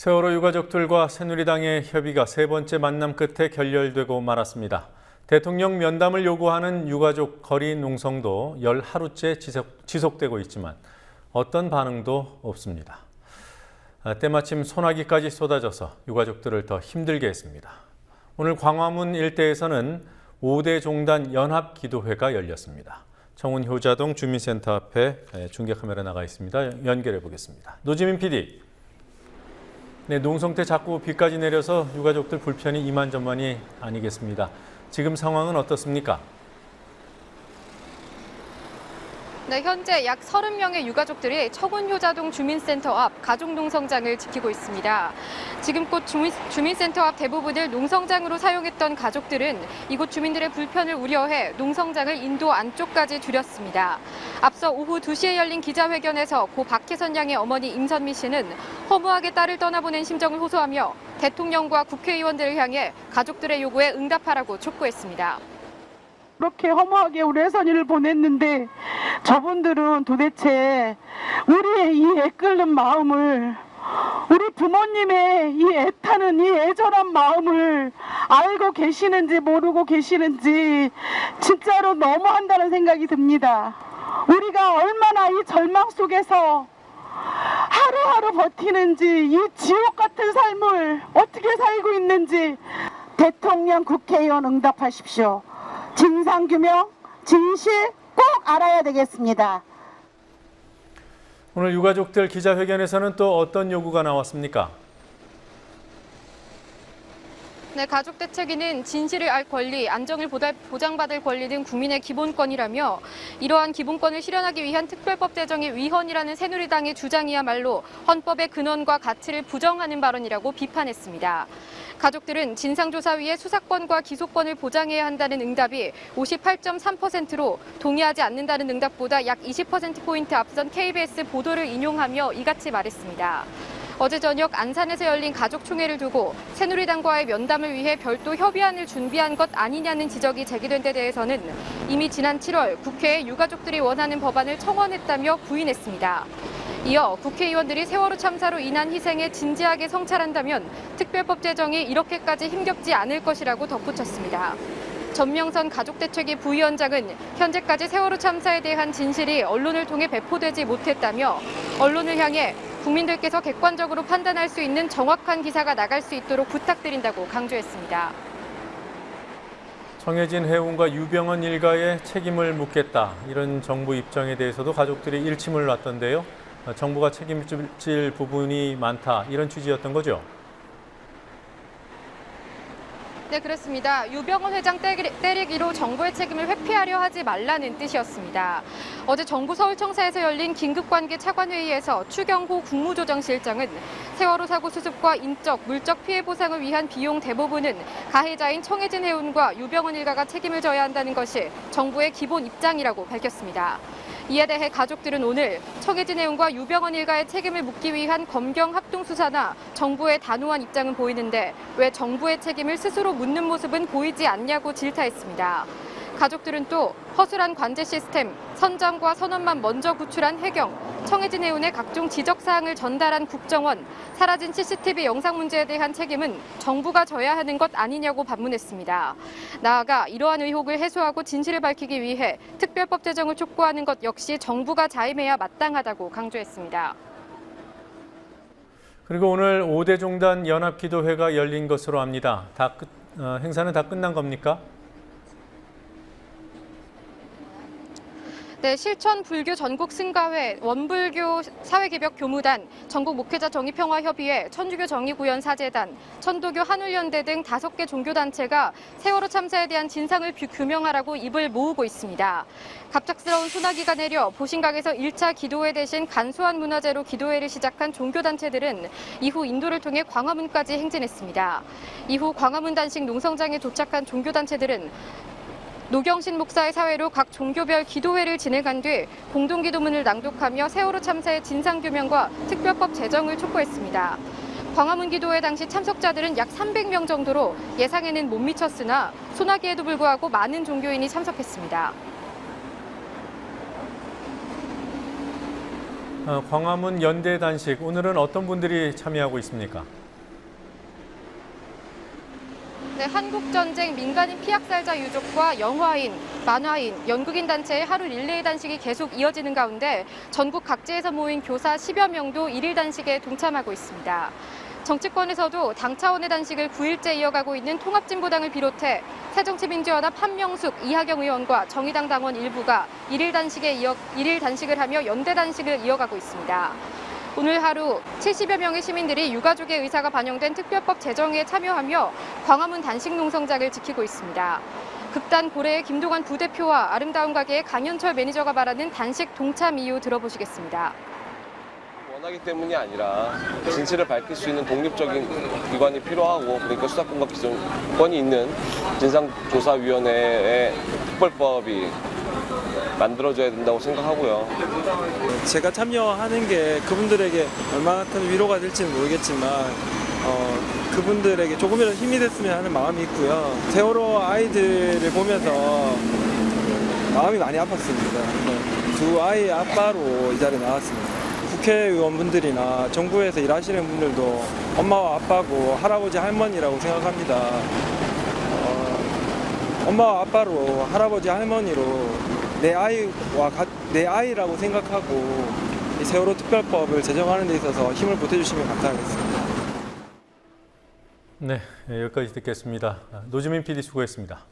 세월호 유가족들과 새누리당의 협의가 세 번째 만남 끝에 결렬되고 말았습니다. 대통령 면담을 요구하는 유가족 거리 농성도 열 하루째 지속, 지속되고 있지만 어떤 반응도 없습니다. 아, 때마침 소나기까지 쏟아져서 유가족들을 더 힘들게 했습니다. 오늘 광화문 일대에서는 5대 종단 연합 기도회가 열렸습니다. 청운 효자동 주민센터 앞에 중계 카메라 나가 있습니다. 연결해 보겠습니다. 노지민 PD. 네, 농성 때 자꾸 비까지 내려서 유가족들 불편이 이만저만이 아니겠습니다. 지금 상황은 어떻습니까? 네, 현재 약 30명의 유가족들이 청운효자동 주민센터 앞 가족농성장을 지키고 있습니다. 지금껏 주민, 주민 센터 앞 대부분을 농성장으로 사용했던 가족들은 이곳 주민들의 불편을 우려해 농성장을 인도 안쪽까지 줄였습니다. 앞서 오후 2시에 열린 기자회견에서 고 박혜선 양의 어머니 임선미 씨는 허무하게 딸을 떠나보낸 심정을 호소하며 대통령과 국회의원들을 향해 가족들의 요구에 응답하라고 촉구했습니다. 그렇게 허무하게 우리 혜선이를 보냈는데 저분들은 도대체 우리의 이 애끓는 마음을 우리 부모님의 이 애타는 이 애절한 마음을 알고 계시는지 모르고 계시는지 진짜로 너무한다는 생각이 듭니다. 우리가 얼마나 이 절망 속에서 하루하루 버티는지 이 지옥 같은 삶을 어떻게 살고 있는지 대통령 국회의원 응답하십시오. 진상규명, 진실 꼭 알아야 되겠습니다. 오늘 유가족들 기자회견에서는 또 어떤 요구가 나왔습니까? 네, 가족 대책위는 진실을 알 권리, 안정을 보장받을 권리 등 국민의 기본권이라며 이러한 기본권을 실현하기 위한 특별법 제정의 위헌이라는 새누리당의 주장이야말로 헌법의 근원과 가치를 부정하는 발언이라고 비판했습니다. 가족들은 진상조사위의 수사권과 기소권을 보장해야 한다는 응답이 58.3%로 동의하지 않는다는 응답보다 약 20%포인트 앞선 KBS 보도를 인용하며 이같이 말했습니다. 어제 저녁 안산에서 열린 가족총회를 두고 새누리당과의 면담을 위해 별도 협의안을 준비한 것 아니냐는 지적이 제기된 데 대해서는 이미 지난 7월 국회에 유가족들이 원하는 법안을 청원했다며 부인했습니다. 이어 국회의원들이 세월호 참사로 인한 희생에 진지하게 성찰한다면 특별법 제정이 이렇게까지 힘겹지 않을 것이라고 덧붙였습니다. 전명선 가족대책위 부위원장은 현재까지 세월호 참사에 대한 진실이 언론을 통해 배포되지 못했다며 언론을 향해 국민들께서 객관적으로 판단할 수 있는 정확한 기사가 나갈 수 있도록 부탁드린다고 강조했습니다. 정해진 해운과 유병헌 일가에 책임을 묻겠다 이런 정부 입장에 대해서도 가족들이 일침을 놨던데요. 어, 정부가 책임질 부분이 많다 이런 취지였던 거죠. 네, 그렇습니다. 유병헌 회장 때리- 때리기로 정부의 책임을 회피하려 하지 말라는 뜻이었습니다. 어제 정부 서울청사에서 열린 긴급관계 차관회의에서 추경호 국무조정실장은 세월호 사고 수습과 인적, 물적 피해 보상을 위한 비용 대부분은 가해자인 청해진 해운과 유병헌 일가가 책임을 져야 한다는 것이 정부의 기본 입장이라고 밝혔습니다. 이에 대해 가족들은 오늘 청해진 해운과 유병헌 일가의 책임을 묻기 위한 검경 합동 수사나 정부의 단호한 입장은 보이는데 왜 정부의 책임을 스스로 묻는 모습은 보이지 않냐고 질타했습니다. 가족들은 또 허술한 관제 시스템, 선장과 선원만 먼저 구출한 해경, 청해진 해운의 각종 지적 사항을 전달한 국정원, 사라진 CCTV 영상 문제에 대한 책임은 정부가 져야 하는 것 아니냐고 반문했습니다. 나아가 이러한 의혹을 해소하고 진실을 밝히기 위해 특별법 제정을 촉구하는 것 역시 정부가 자임해야 마땅하다고 강조했습니다. 그리고 오늘 5대 종단 연합기도회가 열린 것으로 압니다. 다 끝, 어, 행사는 다 끝난 겁니까? 네, 실천 불교 전국 승가회, 원불교 사회개벽 교무단, 전국 목회자 정의평화협의회, 천주교 정의구현 사재단, 천도교 한울연대 등 다섯 개 종교 단체가 세월호 참사에 대한 진상을 규- 규명하라고 입을 모으고 있습니다. 갑작스러운 소나기가 내려 보신각에서 1차 기도회 대신 간소한 문화재로 기도회를 시작한 종교 단체들은 이후 인도를 통해 광화문까지 행진했습니다. 이후 광화문 단식 농성장에 도착한 종교 단체들은 노경신 목사의 사회로 각 종교별 기도회를 진행한 뒤 공동기도문을 낭독하며 세월호 참사의 진상규명과 특별법 제정을 촉구했습니다. 광화문 기도회 당시 참석자들은 약 300명 정도로 예상에는 못 미쳤으나 소나기에도 불구하고 많은 종교인이 참석했습니다. 어, 광화문 연대 단식 오늘은 어떤 분들이 참여하고 있습니까? 네, 한국전쟁 민간인 피학살자 유족과 영화인, 만화인, 연극인 단체의 하루 릴레이 단식이 계속 이어지는 가운데 전국 각지에서 모인 교사 10여 명도 일일 단식에 동참하고 있습니다. 정치권에서도 당 차원의 단식을 9일째 이어가고 있는 통합진보당을 비롯해 새정치민주연합 한명숙, 이하경 의원과 정의당 당원 일부가 일일 단식에 이어 일일 단식을 하며 연대 단식을 이어가고 있습니다. 오늘 하루 70여 명의 시민들이 유가족의 의사가 반영된 특별법 제정에 참여하며 광화문 단식 농성장을 지키고 있습니다. 극단 고래의 김동완 부대표와 아름다운 가게의 강현철 매니저가 말하는 단식 동참 이유 들어보시겠습니다. 원하기 때문이 아니라 진실을 밝힐 수 있는 독립적인 기관이 필요하고 그러니까 수사권과 기존권이 있는 진상조사위원회의 특별법이 만들어져야 된다고 생각하고요. 제가 참여하는 게 그분들에게 얼마나 큰 위로가 될지는 모르겠지만 어, 그분들에게 조금이라도 힘이 됐으면 하는 마음이 있고요. 세월호 아이들을 보면서 마음이 많이 아팠습니다. 네. 두 아이의 아빠로 이 자리에 나왔습니다. 국회의원분들이나 정부에서 일하시는 분들도 엄마와 아빠고 할아버지 할머니라고 생각합니다. 어, 엄마와 아빠로 할아버지 할머니로 내 아이와 가- 내 아이라고 생각하고 이 세월호 특별법을 제정하는 데 있어서 힘을 보태주시면 감사하겠습니다. 네, 여기까지 듣겠습니다. 노지민 PD 수고했습니다.